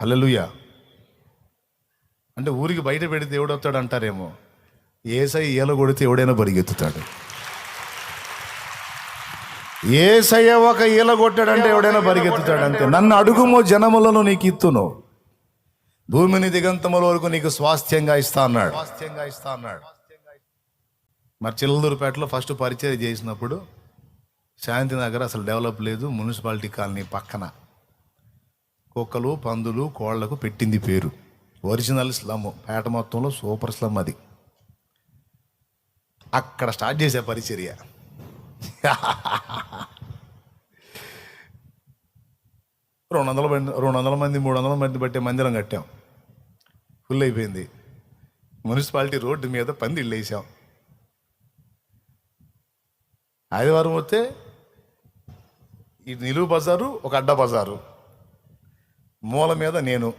హల్లెలూయా. అంటే ఊరికి బయట పెడితే దేవుడు వస్తాడు అంటారేమో. ఏసై ఈల కొడితే ఎవడైనా పరిగెత్తుతాడు ఏసయ్య ఒక ఈల కొట్టాడంటే ఎవడైనా పరిగెత్తుతాడు అంతే. నన్ను అడుగుమో జనములను నీకు ఇత్తును. భూమిని దిగంతముల వరకు నీకు స్వాస్థ్యంగా ఇస్తా అన్నాడు. స్వాస్థ్యంగా ఇస్తా అన్నాడు మరి చిల్లదూరుపేటలో ఫస్ట్ పరిచయం చేసినప్పుడు శాంతి నగర్ అసలు డెవలప్ లేదు. మున్సిపాలిటీ కాలనీ పక్కన. కుక్కలు పందులు కోళ్ళకు పెట్టింది పేరు. ఒరిజినల్ స్లమ్ పేట మొత్తంలో సూపర్ స్లమ్ అది. అక్కడ స్టార్ట్ చేసే పరిచర్య. రెండు వందల మంది రెండు వందల మంది మూడు వందల మంది పట్టే మందిరం కట్టాం. ఫుల్ అయిపోయింది. మున్సిపాలిటీ రోడ్డు మీద పందిళ్ళు వేసాం. ఆదివారం వస్తే ఈ నిలువు బజారు ఒక అడ్డ బజారు. మూల మీద నేను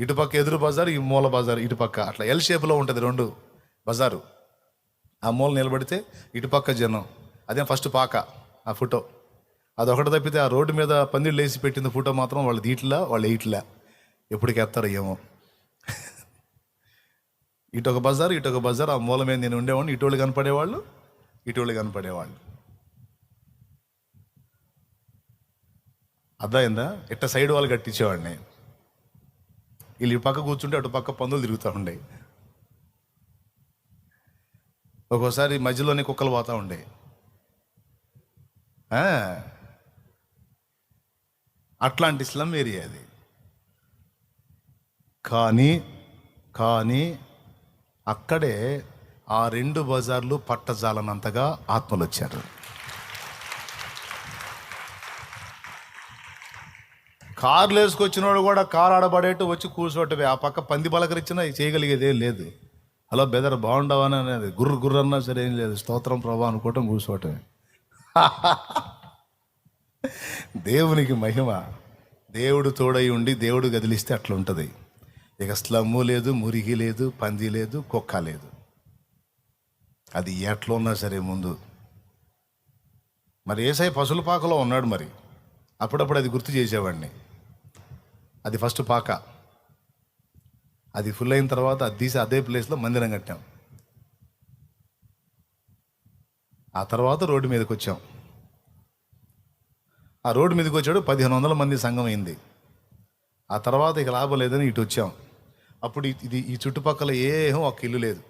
ఇటుపక్క ఎదురు బజారు ఈ మూల బజారు ఇటుపక్క అట్లా ఎల్ షేప్లో ఉంటుంది రెండు బజారు. ఆ మూల నిలబడితే ఇటుపక్క జనం. అదే ఫస్ట్ పాక ఆ ఫోటో అదొకటి తప్పితే ఆ రోడ్డు మీద పందిళ్ళు వేసి పెట్టిన ఫోటో మాత్రం వాళ్ళు దీట్లా వాళ్ళు ఎయిట్లా ఎప్పటికి ఎత్తారో ఏమో. ఇటు ఒక బజార్ ఇటు ఒక బజార్ ఆ మూల మీద నేను ఉండేవాడిని ఇటోళ్ళు కనపడేవాళ్ళు ఇటోళ్ళు కనపడేవాళ్ళు. అర్థమైందా? ఇట్ట సైడ్ వాళ్ళు కట్టించేవాడిని. వీళ్ళు ఈ పక్క కూర్చుంటే అటు పక్క పందులు తిరుగుతూ ఉండే. ఒక్కోసారి మధ్యలోనే కుక్కలు పోతూ ఉండే. అట్లాంటి స్లమ్ ఏరియా అది. కానీ కానీ అక్కడే ఆ రెండు బజార్లు పట్టజాలనంతగా ఆత్మలు వచ్చారు కార్లు వేసుకొచ్చినోడు కూడా కారు ఆడబడేట్టు వచ్చి కూర్చోటమే. ఆ పక్క పంది పలకరించినా చేయగలిగేది ఏం లేదు. హలో బెదర్ బాగుండవని అనేది. గుర్రు గుర్రు అన్నా సరే ఏం లేదు. స్తోత్రం ప్రభా అనుకోవటం కూర్చోటమే. దేవునికి మహిమ. దేవుడు తోడై ఉండి దేవుడు గదిలిస్తే అట్లా ఉంటుంది ఇక స్లమ్ము లేదు మురిగి లేదు పంది లేదు కుక్క లేదు. అది ఎట్లా ఉన్నా సరే ముందు. మరి ఏసై పశుల పాకలో ఉన్నాడు మరి. అప్పుడప్పుడు అది గుర్తు చేసేవాడిని. అది ఫస్ట్ పాక. అది ఫుల్ అయిన తర్వాత అది తీసి అదే ప్లేస్లో మందిరం కట్టాం. ఆ తర్వాత రోడ్డు మీదకి వచ్చాం. ఆ రోడ్డు మీదకి వచ్చాడు పదిహేను వందల మంది సంఘం అయింది. ఆ తర్వాత ఇక లాభం లేదని ఇటు వచ్చాం. అప్పుడు ఇది- ఈ చుట్టుపక్కల ఏం ఒక ఇల్లు లేదు.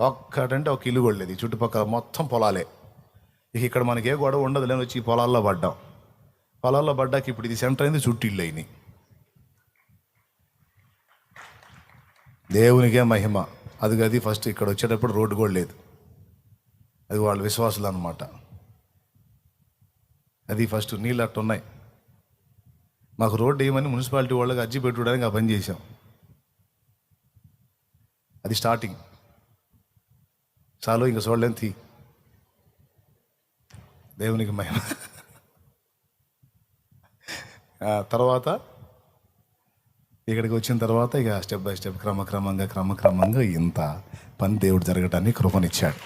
ఒక్కటంటే ఒక ఇల్లు కూడా లేదు. ఈ చుట్టుపక్కల మొత్తం పొలాలే. ఇక ఇక్కడ మనకి ఏ గొడవ ఉండదు లేని వచ్చి ఈ పొలాల్లో పడ్డాం. పొలాల్లో పడ్డాక ఇప్పుడు ఇది సెంటర్ అయింది చుట్టూ ఇల్లు అయినాయి. దేవునికే మహిమ. అది అది ఫస్ట్ ఇక్కడ వచ్చేటప్పుడు రోడ్డు కూడా లేదు. అది వాళ్ళ విశ్వాసులు అనమాట అది ఫస్ట్ నీళ్ళు అట్టు ఉన్నాయి. మాకు రోడ్డు వేయమని మున్సిపాలిటీ వాళ్ళకి అర్జీ పెట్టుకోవడానికి ఆ పని చేసాం అది స్టార్టింగ్ చాలు ఇంకా చూడలేని తీ. దేవునికి మహిమ. తర్వాత ఇక్కడికి వచ్చిన తర్వాత ఇక స్టెప్ బై స్టెప్ క్రమక్రమంగా క్రమక్రమంగా ఇంత పని దేవుడు జరగటానికి కృపనిచ్చాడు.